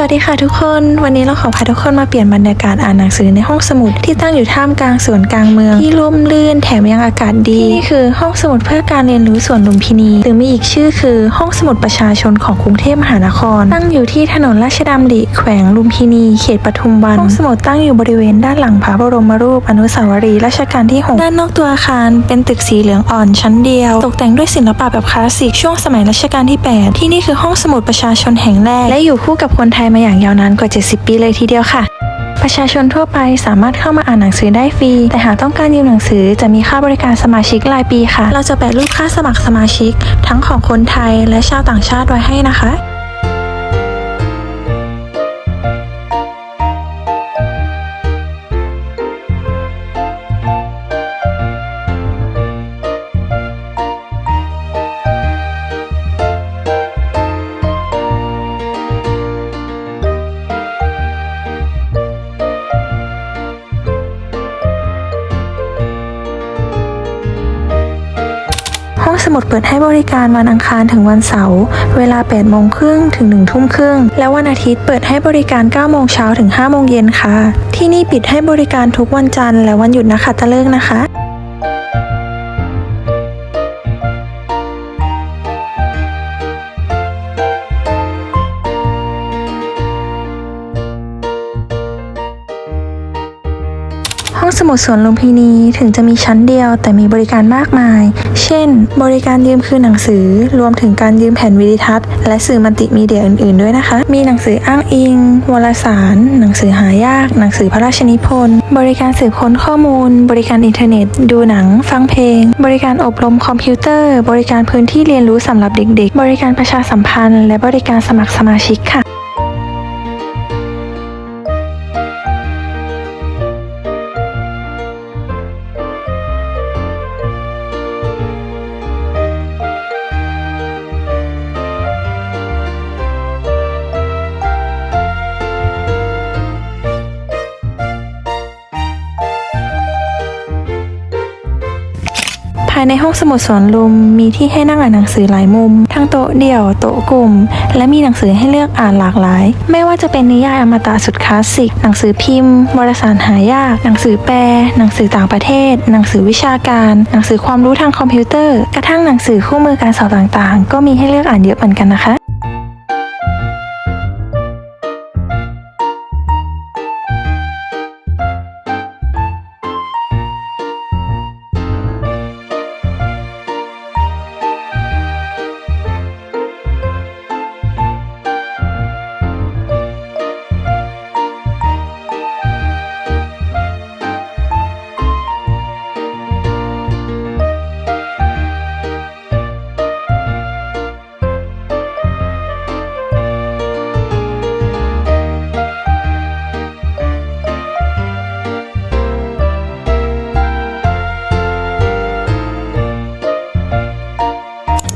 สวัสดีค่ะทุกคน วันนี้เราขอพาทุกคนมาเปลี่ยนบรรยากาศอ่านหนังสือในห้องสมุดที่ตั้งอยู่ท่ามกลางสวนกลางเมืองที่ร่มรื่นแถมยังอากาศดีที่นี่คือห้องสมุดเพื่อการเรียนรู้สวนลุมพินีหรือมีอีกชื่อคือห้องสมุดประชาชนของกรุงเทพมหานคร ตั้งอยู่ที่ถนนราชดำริแขวงลุมพินี เขตปทุมวันห้องสมุดตั้งอยู่บริเวณด้านหลังพระบรมรูปอนุสาวรีย์รัชกาลที่หกด้านนอกตัวอาคารเป็นตึกสีเหลืองอ่อนชั้นเดียว ตกแต่งด้วยศิลปะแบบคลาสสิกช่วงสมัยรัชกาลที่ 8 ที่นี่คือห้องสมุดประชาชนแห่งแรก และอยู่คู่กับคนไทยมาอย่างยาวนานกว่า 70 ปีเลยทีเดียวค่ะ ประชาชนทั่วไปสามารถเข้ามาอ่านหนังสือได้ฟรี แต่หากต้องการยืมหนังสือจะมีค่าบริการสมาชิกรายปีค่ะ เราจะแปะรูปค่าสมัครสมาชิก ทั้งของคนไทยและชาวต่างชาติไว้ให้นะคะ ห้องสมุดเปิดให้บริการวันอังคารถึงวันเสาร์เวลา8โมงครึ่งถึง1ทุ่มครึ่งและวันอาทิตย์เปิดให้บริการ9โมงเช้าถึง5โมงเย็นค่ะ ที่นี่ปิดให้บริการทุกวันจันทร์และวันหยุดนะคะตะเลิกนะคะ สมุดสวนลุมพินีถึงจะมีชั้นเดียวแต่มีบริการมากมาย เช่น บริการยืมคืนหนังสือ รวมถึงการยืมแผ่นวิดีทัศน์ และสื่อมัลติมีเดียอื่นๆด้วยนะคะ มีหนังสืออ้างอิง วารสาร หนังสือหายาก หนังสือพระราชนิพนธ์ บริการสืบค้นข้อมูล บริการอินเทอร์เน็ต ดูหนัง ฟังเพลง บริการอบรมคอมพิวเตอร์ บริการพื้นที่เรียนรู้สำหรับเด็ก ๆ บริการประชาสัมพันธ์ และบริการสมัครสมาชิกค่ะายในห้องสมุดสวนลุมมีที่ให้นั่งอ่านหนังสือหลายมุม ทั้งโต๊ะเดี่ยวโต๊ะกลุ่ม และมีหนังสือให้เลือกอ่านหลากหลาย ไม่ว่าจะเป็นนิยายอมตะสุดคลาสสิก หนังสือพิมพ์วารสารหายาก หนังสือแปล หนังสือต่างประเทศ หนังสือวิชาการ หนังสือความรู้ทางคอมพิวเตอร์ กระทั่งหนังสือคู่มือการสอบต่างๆ ก็มีให้เลือกอ่านเยอะเหมือนกันนะคะ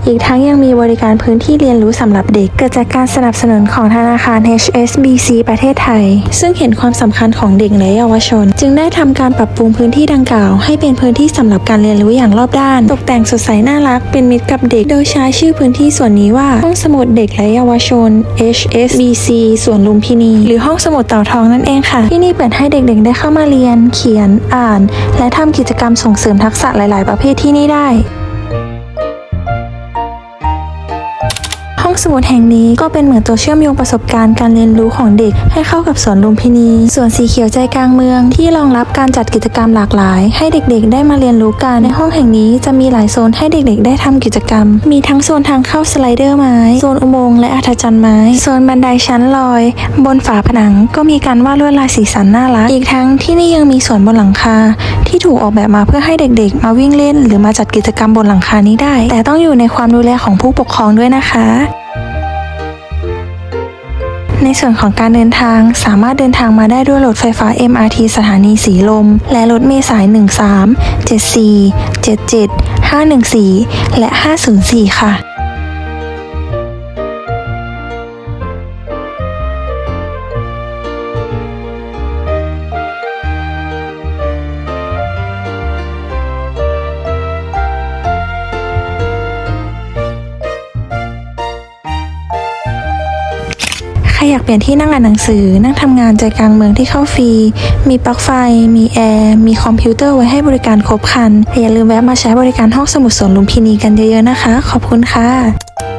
อีกทั้งยังมีบริการพื้นที่เรียนรู้สำหรับเด็ก เกิดจากการสนับสนุนของธนาคาร HSBC ประเทศไทย ซึ่งเห็นความสำคัญของเด็กและเยาวชน จึงได้ทำการปรับปรุงพื้นที่ดังกล่าว ให้เป็นพื้นที่สำหรับการเรียนรู้อย่างรอบด้าน ตกแต่งสดใสน่ารักเป็นมิตรกับเด็ก โดยใช้ชื่อพื้นที่ส่วนนี้ว่าห้องสมุดเด็กและเยาวชน HSBC สวนลุมพินี หรือห้องสมุดเต่าทองนั่นเองค่ะ ที่นี่เปิดให้เด็กๆ ได้เข้ามาเรียน เขียน อ่าน และทำกิจกรรมส่งเสริมทักษะหลาย ๆ ประเภทที่นี่ได้ สมุดแห่งนี้ก็เป็นเหมือนตัวเชื่อมโยงประสบการณ์การเรียนรู้ของเด็ก ให้เข้ากับสวนลุมพินีสวนสีเขียวใจกลางเมือง ที่รองรับการจัดกิจกรรมหลากหลาย ให้เด็กๆ ได้มาเรียนรู้กันในห้องแห่งนี้จะมีหลายโซนให้เด็กๆ ได้ทำกิจกรรม มีทั้งโซนทางเข้าสไลเดอร์ไม้โซนอุโมงค์และอัธจันทร์ไม้โซนบันไดชั้นลอย บนฝาผนังก็มีการวาดลวดลายสีสันน่ารักอีกทั้งที่นี่ยังมีสวนบนหลังคา ที่ถูกออกแบบมาเพื่อให้เด็กๆ มาวิ่งเล่น หรือมาจัดกิจกรรมบนหลังคานี้ได้ แต่ต้องอยู่ในความดูแลของผู้ปกครองด้วยนะคะ ในส่วนของการเดินทางสามารถเดินทางมาได้ด้วยรถไฟฟ้า MRT สถานีสีลม และรถเมล์สาย 13 74 77 514 และ 504 ค่ะ ใครอยากเปลี่ยนที่นั่งอ่านหนังสือ นั่งทำงานใจกลางเมืองที่เข้าฟรี มีปลั๊กไฟ มีแอร์ มีคอมพิวเตอร์ไว้ให้บริการครบครัน อย่าลืมแวะมาใช้บริการห้องสมุดสวนลุมพินีกันเยอะๆนะคะ ขอบคุณค่ะ